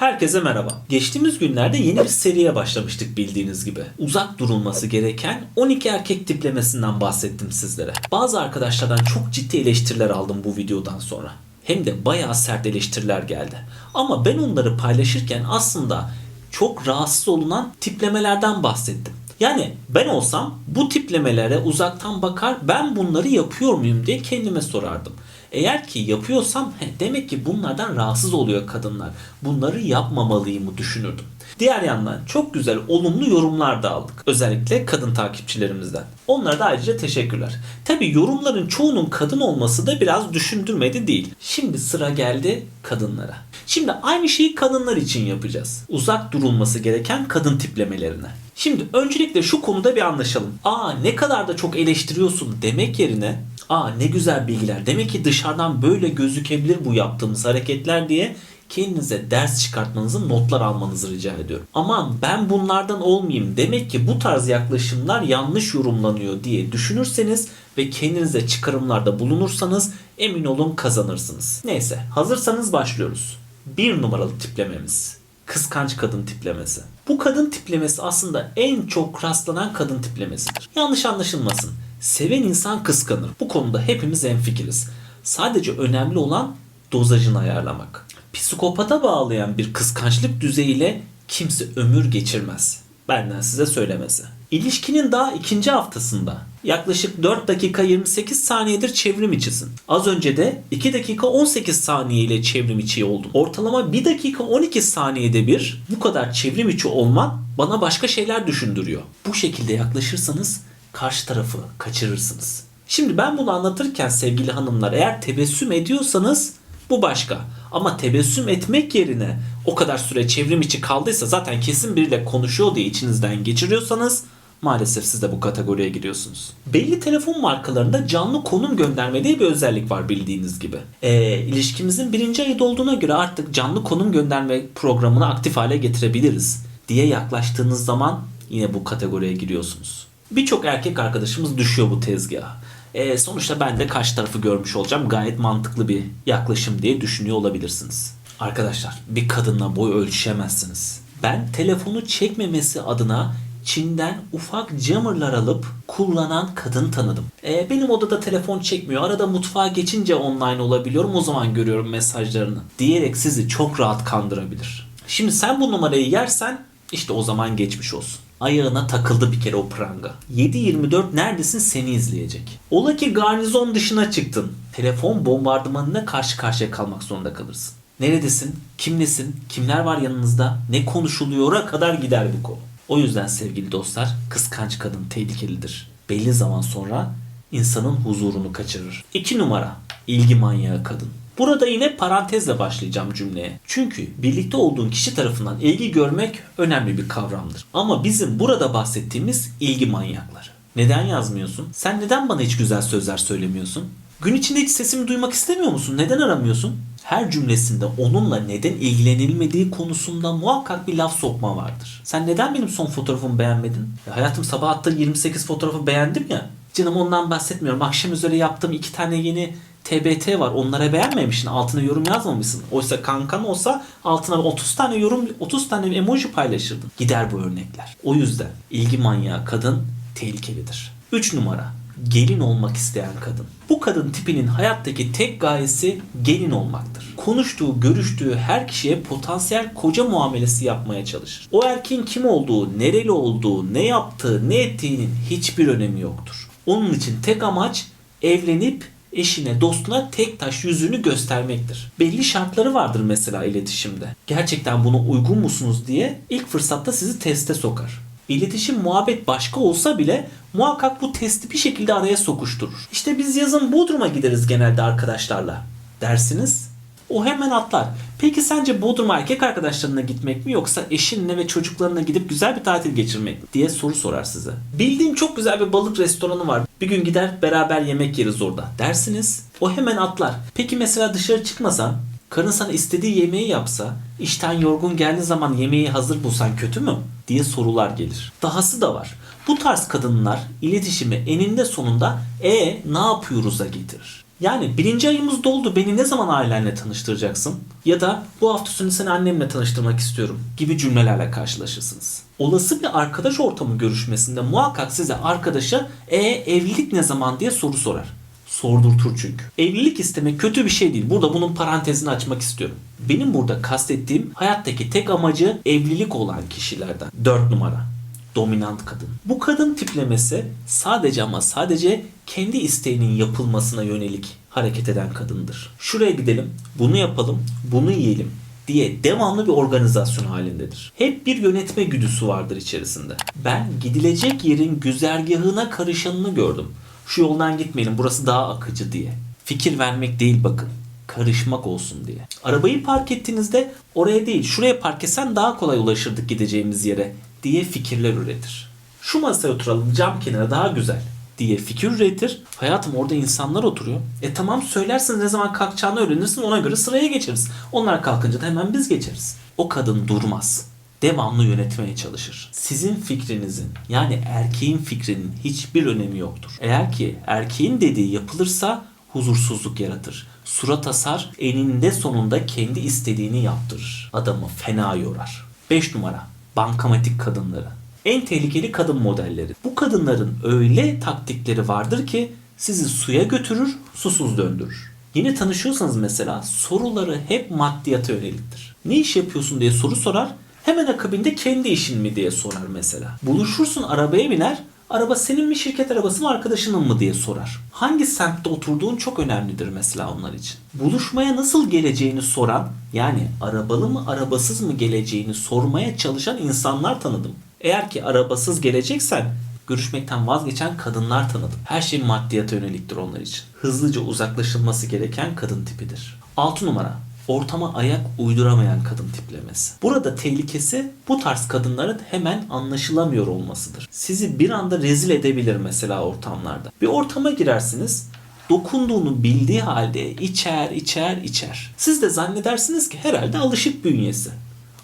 Herkese merhaba. Geçtiğimiz günlerde yeni bir seriye başlamıştık bildiğiniz gibi. Uzak durulması gereken 12 erkek tiplemesinden bahsettim sizlere. Bazı arkadaşlardan çok ciddi eleştiriler aldım bu videodan sonra. Hem de bayağı sert eleştiriler geldi. Ama ben onları paylaşırken aslında çok rahatsız olunan tiplemelerden bahsettim. Yani ben olsam bu tiplemelere uzaktan bakar ben bunları yapıyor muyum diye kendime sorardım. Eğer ki yapıyorsam he, demek ki bunlardan rahatsız oluyor kadınlar. Bunları yapmamalıyımı düşünürdüm. Diğer yandan çok güzel olumlu yorumlar da aldık. Özellikle kadın takipçilerimizden. Onlara da ayrıca teşekkürler. Tabi yorumların çoğunun kadın olması da biraz düşündürmedi değil. Şimdi sıra geldi kadınlara. Şimdi aynı şeyi kadınlar için yapacağız. Uzak durulması gereken kadın tiplemelerine. Şimdi öncelikle şu konuda bir anlaşalım. Aa ne kadar da çok eleştiriyorsun demek yerine aa ne güzel bilgiler. Demek ki dışarıdan böyle gözükebilir bu yaptığımız hareketler diye kendinize ders çıkartmanızı, notlar almanızı rica ediyorum. Aman ben bunlardan olmayayım. Demek ki bu tarz yaklaşımlar yanlış yorumlanıyor diye düşünürseniz ve kendinize çıkarımlarda bulunursanız emin olun kazanırsınız. Neyse hazırsanız başlıyoruz. Bir numaralı tiplememiz. Kıskanç kadın tiplemesi. Bu kadın tiplemesi aslında en çok rastlanan kadın tiplemesidir. Yanlış anlaşılmasın. Seven insan kıskanır. Bu konuda hepimiz enfikiriz. Sadece önemli olan dozajını ayarlamak. Psikopata bağlayan bir kıskançlık düzeyiyle kimse ömür geçirmez. Benden size söylemesi. İlişkinin daha ikinci haftasında yaklaşık 4 dakika 28 saniyedir çevrim içisin. Az önce de 2 dakika 18 saniye ile çevrim içi oldum. Ortalama 1 dakika 12 saniyede bir bu kadar çevrim içi olman bana başka şeyler düşündürüyor. Bu şekilde yaklaşırsanız karşı tarafı kaçırırsınız. Şimdi ben bunu anlatırken sevgili hanımlar eğer tebessüm ediyorsanız bu başka. Ama tebessüm etmek yerine o kadar süre çevrim içi kaldıysa zaten kesin biriyle konuşuyor diye içinizden geçiriyorsanız maalesef siz de bu kategoriye giriyorsunuz. Belli telefon markalarında canlı konum gönderme diye bir özellik var bildiğiniz gibi. Ee, ilişkimizin birinci ayı dolduğuna göre artık canlı konum gönderme programını aktif hale getirebiliriz diye yaklaştığınız zaman yine bu kategoriye giriyorsunuz. Birçok erkek arkadaşımız düşüyor bu tezgaha. E, sonuçta ben de karşı tarafı görmüş olacağım. Gayet mantıklı bir yaklaşım diye düşünüyor olabilirsiniz. Arkadaşlar bir kadınla boy ölçüşemezsiniz. Ben telefonu çekmemesi adına Çin'den ufak jammerlar alıp kullanan kadın tanıdım. E, benim odada telefon çekmiyor. Arada mutfağa geçince online olabiliyorum. O zaman görüyorum mesajlarını. Diyerek sizi çok rahat kandırabilir. Şimdi sen bu numarayı yersen işte o zaman geçmiş olsun. Ayağına takıldı bir kere o pranga. 7-24 neredesin seni izleyecek. Ola ki garnizon dışına çıktın. Telefon bombardımanına karşı karşıya kalmak zorunda kalırsın. Neredesin? Kimlesin? Kimler var yanınızda? Ne konuşuluyor'a kadar gider bu konu. O yüzden sevgili dostlar kıskanç kadın tehlikelidir. Belli zaman sonra insanın huzurunu kaçırır. 2 numara ilgi manyağı kadın. Burada yine parantezle başlayacağım cümleye. Çünkü birlikte olduğun kişi tarafından ilgi görmek önemli bir kavramdır. Ama bizim burada bahsettiğimiz ilgi manyakları. Neden yazmıyorsun? Sen neden bana hiç güzel sözler söylemiyorsun? Gün içinde hiç sesimi duymak istemiyor musun? Neden aramıyorsun? Her cümlesinde onunla neden ilgilenilmediği konusunda muhakkak bir laf sokma vardır. Sen neden benim son fotoğrafımı beğenmedin? Ya hayatım sabah attığın 28 fotoğrafı beğendim ya. Canım ondan bahsetmiyorum. Akşam üzere yaptığım iki tane yeni TBT var. Onlara beğenmemişsin. Altına yorum yazmamışsın. Oysa kankan olsa altına 30 tane yorum, 30 tane emoji paylaşırdın. Gider bu örnekler. O yüzden ilgi manyağı kadın tehlikelidir. 3 numara. Gelin olmak isteyen kadın. Bu kadın tipinin hayattaki tek gayesi gelin olmaktır. Konuştuğu, görüştüğü her kişiye potansiyel koca muamelesi yapmaya çalışır. O erkeğin kim olduğu, nereli olduğu, ne yaptığı, ne ettiğinin hiçbir önemi yoktur. Onun için tek amaç evlenip eşine, dostuna tek taş yüzünü göstermektir. Belli şartları vardır mesela iletişimde. Gerçekten buna uygun musunuz diye ilk fırsatta sizi teste sokar. İletişim muhabbet başka olsa bile muhakkak bu testi bir şekilde araya sokuşturur. İşte biz yazın Bodrum'a gideriz genelde arkadaşlarla dersiniz. O hemen atlar. Peki sence Bodrum'a erkek arkadaşlarına gitmek mi yoksa eşinle ve çocuklarına gidip güzel bir tatil geçirmek mi diye soru sorar size. Bildiğim çok güzel bir balık restoranı var. Bir gün gider beraber yemek yeriz orada dersiniz. O hemen atlar. Peki mesela dışarı çıkmasan Karın sana istediği yemeği yapsa, işten yorgun geldiği zaman yemeği hazır bulsan kötü mü? diye sorular gelir. Dahası da var. Bu tarz kadınlar iletişimi eninde sonunda e ne yapıyoruz'a getirir. Yani birinci ayımız doldu beni ne zaman ailenle tanıştıracaksın? Ya da bu hafta sonu seni annemle tanıştırmak istiyorum gibi cümlelerle karşılaşırsınız. Olası bir arkadaş ortamı görüşmesinde muhakkak size arkadaşa e evlilik ne zaman diye soru sorar. Sordurtur çünkü. Evlilik istemek kötü bir şey değil. Burada bunun parantezini açmak istiyorum. Benim burada kastettiğim hayattaki tek amacı evlilik olan kişilerden. 4 numara. Dominant kadın. Bu kadın tiplemesi sadece ama sadece kendi isteğinin yapılmasına yönelik hareket eden kadındır. Şuraya gidelim, bunu yapalım, bunu yiyelim diye devamlı bir organizasyon halindedir. Hep bir yönetme güdüsü vardır içerisinde. Ben gidilecek yerin güzergahına karışanını gördüm. Şu yoldan gitmeyelim burası daha akıcı diye. Fikir vermek değil bakın. Karışmak olsun diye. Arabayı park ettiğinizde oraya değil şuraya park etsen daha kolay ulaşırdık gideceğimiz yere diye fikirler üretir. Şu masaya oturalım cam kenara daha güzel diye fikir üretir. Hayatım orada insanlar oturuyor. E tamam söylersin ne zaman kalkacağını öğrenirsin ona göre sıraya geçeriz. Onlar kalkınca da hemen biz geçeriz. O kadın durmaz. Devamlı yönetmeye çalışır. Sizin fikrinizin yani erkeğin fikrinin hiçbir önemi yoktur. Eğer ki erkeğin dediği yapılırsa huzursuzluk yaratır. Surat asar, eninde sonunda kendi istediğini yaptırır. Adamı fena yorar. 5 numara. Bankamatik kadınları. En tehlikeli kadın modelleri. Bu kadınların öyle taktikleri vardır ki sizi suya götürür, susuz döndürür. Yeni tanışıyorsanız mesela soruları hep maddiyata yöneliktir. Ne iş yapıyorsun diye soru sorar, hemen akabinde kendi işin mi diye sorar mesela. Buluşursun arabaya biner, araba senin mi şirket arabası mı arkadaşının mı diye sorar. Hangi semtte oturduğun çok önemlidir mesela onlar için. Buluşmaya nasıl geleceğini soran yani arabalı mı arabasız mı geleceğini sormaya çalışan insanlar tanıdım. Eğer ki arabasız geleceksen görüşmekten vazgeçen kadınlar tanıdım. Her şey maddiyata yöneliktir onlar için. Hızlıca uzaklaşılması gereken kadın tipidir. 6 numara ortama ayak uyduramayan kadın tiplemesi. Burada tehlikesi bu tarz kadınların hemen anlaşılamıyor olmasıdır. Sizi bir anda rezil edebilir mesela ortamlarda. Bir ortama girersiniz dokunduğunu bildiği halde içer içer içer. Siz de zannedersiniz ki herhalde alışık bünyesi.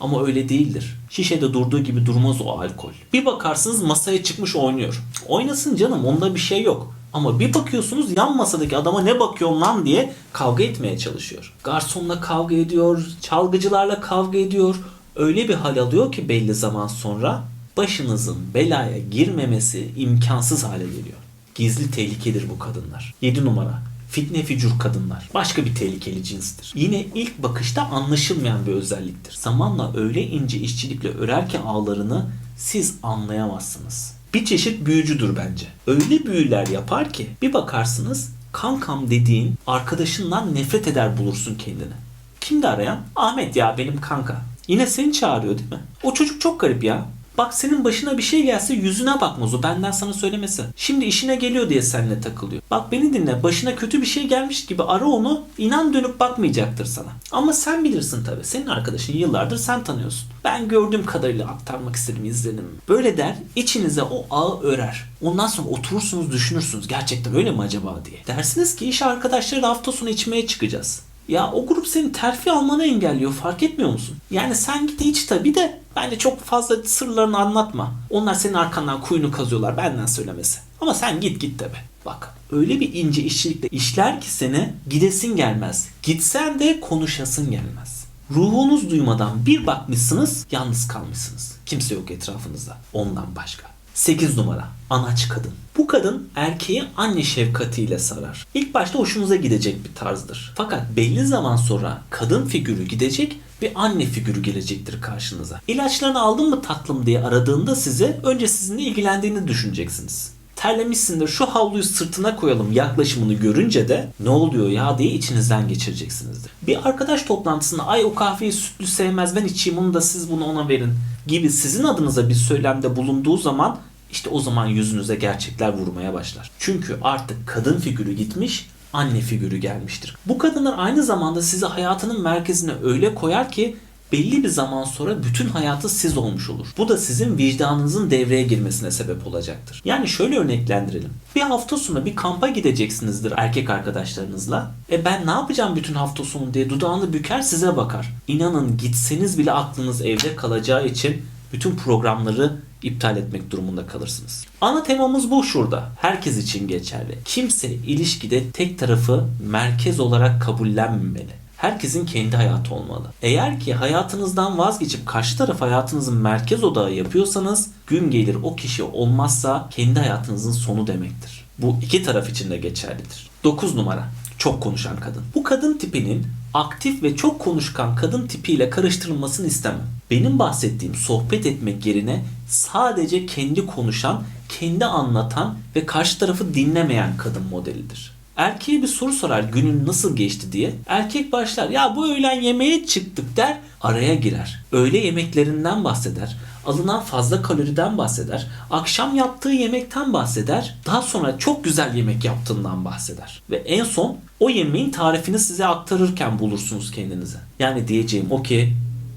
Ama öyle değildir. Şişede durduğu gibi durmaz o alkol. Bir bakarsınız masaya çıkmış oynuyor. Oynasın canım onda bir şey yok. Ama bir bakıyorsunuz yan masadaki adama ne bakıyorsun lan diye kavga etmeye çalışıyor. Garsonla kavga ediyor, çalgıcılarla kavga ediyor. Öyle bir hal alıyor ki belli zaman sonra başınızın belaya girmemesi imkansız hale geliyor. Gizli tehlikedir bu kadınlar. 7 numara. Fitne fücur kadınlar. Başka bir tehlikeli cinstir. Yine ilk bakışta anlaşılmayan bir özelliktir. Zamanla öyle ince işçilikle örer ki ağlarını siz anlayamazsınız. Bir çeşit büyücüdür bence. Öyle büyüler yapar ki bir bakarsınız kankam dediğin arkadaşından nefret eder bulursun kendini. Kimdi arayan? Ahmet ya benim kanka. Yine seni çağırıyor değil mi? O çocuk çok garip ya. Bak senin başına bir şey gelse yüzüne bakmaz o benden sana söylemesi. Şimdi işine geliyor diye seninle takılıyor. Bak beni dinle başına kötü bir şey gelmiş gibi ara onu inan dönüp bakmayacaktır sana. Ama sen bilirsin tabi senin arkadaşın yıllardır sen tanıyorsun. Ben gördüğüm kadarıyla aktarmak istedim izlenim. Böyle der içinize o ağı örer. Ondan sonra oturursunuz düşünürsünüz gerçekten öyle mi acaba diye. Dersiniz ki iş arkadaşları hafta sonu içmeye çıkacağız. Ya o grup senin terfi almanı engelliyor fark etmiyor musun? Yani sen git iç tabi de bence çok fazla sırlarını anlatma. Onlar senin arkandan kuyunu kazıyorlar benden söylemesi. Ama sen git git tabi. Bak öyle bir ince işçilikle işler ki seni gidesin gelmez. Gitsen de konuşasın gelmez. Ruhunuz duymadan bir bakmışsınız yalnız kalmışsınız. Kimse yok etrafınızda ondan başka. 8 numara anaç kadın. Bu kadın erkeği anne şefkatiyle sarar. İlk başta hoşunuza gidecek bir tarzdır. Fakat belli zaman sonra kadın figürü gidecek bir anne figürü gelecektir karşınıza. İlaçlarını aldın mı tatlım diye aradığında size önce sizinle ilgilendiğini düşüneceksiniz. Terlemişsindir şu havluyu sırtına koyalım yaklaşımını görünce de ne oluyor ya diye içinizden geçireceksinizdir. Bir arkadaş toplantısında ay o kahveyi sütlü sevmez ben içeyim onu da siz bunu ona verin gibi sizin adınıza bir söylemde bulunduğu zaman işte o zaman yüzünüze gerçekler vurmaya başlar. Çünkü artık kadın figürü gitmiş, anne figürü gelmiştir. Bu kadınlar aynı zamanda sizi hayatının merkezine öyle koyar ki belli bir zaman sonra bütün hayatı siz olmuş olur. Bu da sizin vicdanınızın devreye girmesine sebep olacaktır. Yani şöyle örneklendirelim. Bir hafta sonu bir kampa gideceksinizdir erkek arkadaşlarınızla. E ben ne yapacağım bütün hafta sonu diye dudağını büker size bakar. İnanın gitseniz bile aklınız evde kalacağı için Bütün programları iptal etmek durumunda kalırsınız. Ana temamız bu şurada. Herkes için geçerli. Kimse ilişkide tek tarafı merkez olarak kabullenmemeli. Herkesin kendi hayatı olmalı. Eğer ki hayatınızdan vazgeçip karşı taraf hayatınızın merkez odağı yapıyorsanız gün gelir o kişi olmazsa kendi hayatınızın sonu demektir. Bu iki taraf için de geçerlidir. 9 numara. Çok konuşan kadın. Bu kadın tipinin aktif ve çok konuşkan kadın tipiyle karıştırılmasını istemem. Benim bahsettiğim sohbet etmek yerine sadece kendi konuşan, kendi anlatan ve karşı tarafı dinlemeyen kadın modelidir. Erkeğe bir soru sorar günün nasıl geçti diye. Erkek başlar ya bu öğlen yemeğe çıktık der araya girer. Öğle yemeklerinden bahseder. Alınan fazla kaloriden bahseder. Akşam yaptığı yemekten bahseder. Daha sonra çok güzel yemek yaptığından bahseder. Ve en son o yemeğin tarifini size aktarırken bulursunuz kendinize. Yani diyeceğim o ki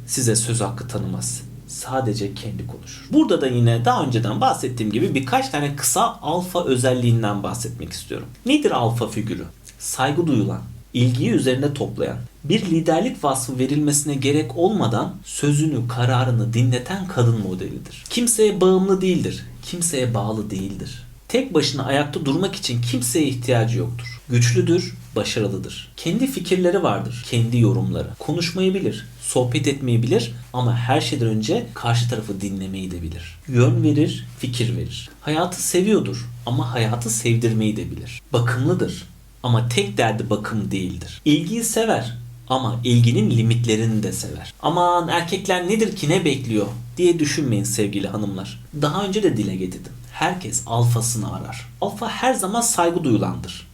size söz hakkı tanımaz. Sadece kendi konuşur. Burada da yine daha önceden bahsettiğim gibi birkaç tane kısa alfa özelliğinden bahsetmek istiyorum. Nedir alfa figürü? Saygı duyulan, ilgiyi üzerinde toplayan, bir liderlik vasfı verilmesine gerek olmadan sözünü, kararını dinleten kadın modelidir. Kimseye bağımlı değildir, kimseye bağlı değildir. Tek başına ayakta durmak için kimseye ihtiyacı yoktur. Güçlüdür, başarılıdır. Kendi fikirleri vardır, kendi yorumları. Konuşmayı bilir, sohbet etmeyi bilir ama her şeyden önce karşı tarafı dinlemeyi de bilir. Yön verir, fikir verir. Hayatı seviyordur ama hayatı sevdirmeyi de bilir. Bakımlıdır ama tek derdi bakım değildir. İlgiyi sever ama ilginin limitlerini de sever. Aman erkekler nedir ki ne bekliyor diye düşünmeyin sevgili hanımlar. Daha önce de dile getirdim. Herkes alfasını arar. Alfa her zaman saygı duyulandır.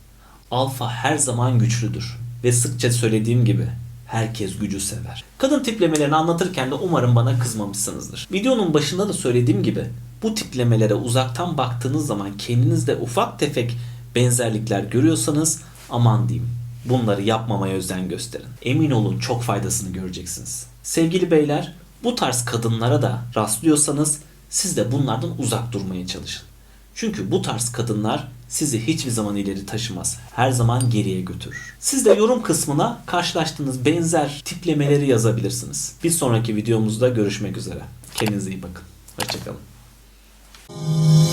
Alfa her zaman güçlüdür. Ve sıkça söylediğim gibi herkes gücü sever. Kadın tiplemelerini anlatırken de umarım bana kızmamışsınızdır. Videonun başında da söylediğim gibi bu tiplemelere uzaktan baktığınız zaman kendinizde ufak tefek benzerlikler görüyorsanız aman diyeyim bunları yapmamaya özen gösterin. Emin olun çok faydasını göreceksiniz. Sevgili beyler bu tarz kadınlara da rastlıyorsanız siz de bunlardan uzak durmaya çalışın. Çünkü bu tarz kadınlar sizi hiçbir zaman ileri taşımaz. Her zaman geriye götürür. Siz de yorum kısmına karşılaştığınız benzer tiplemeleri yazabilirsiniz. Bir sonraki videomuzda görüşmek üzere. Kendinize iyi bakın. Hoşçakalın.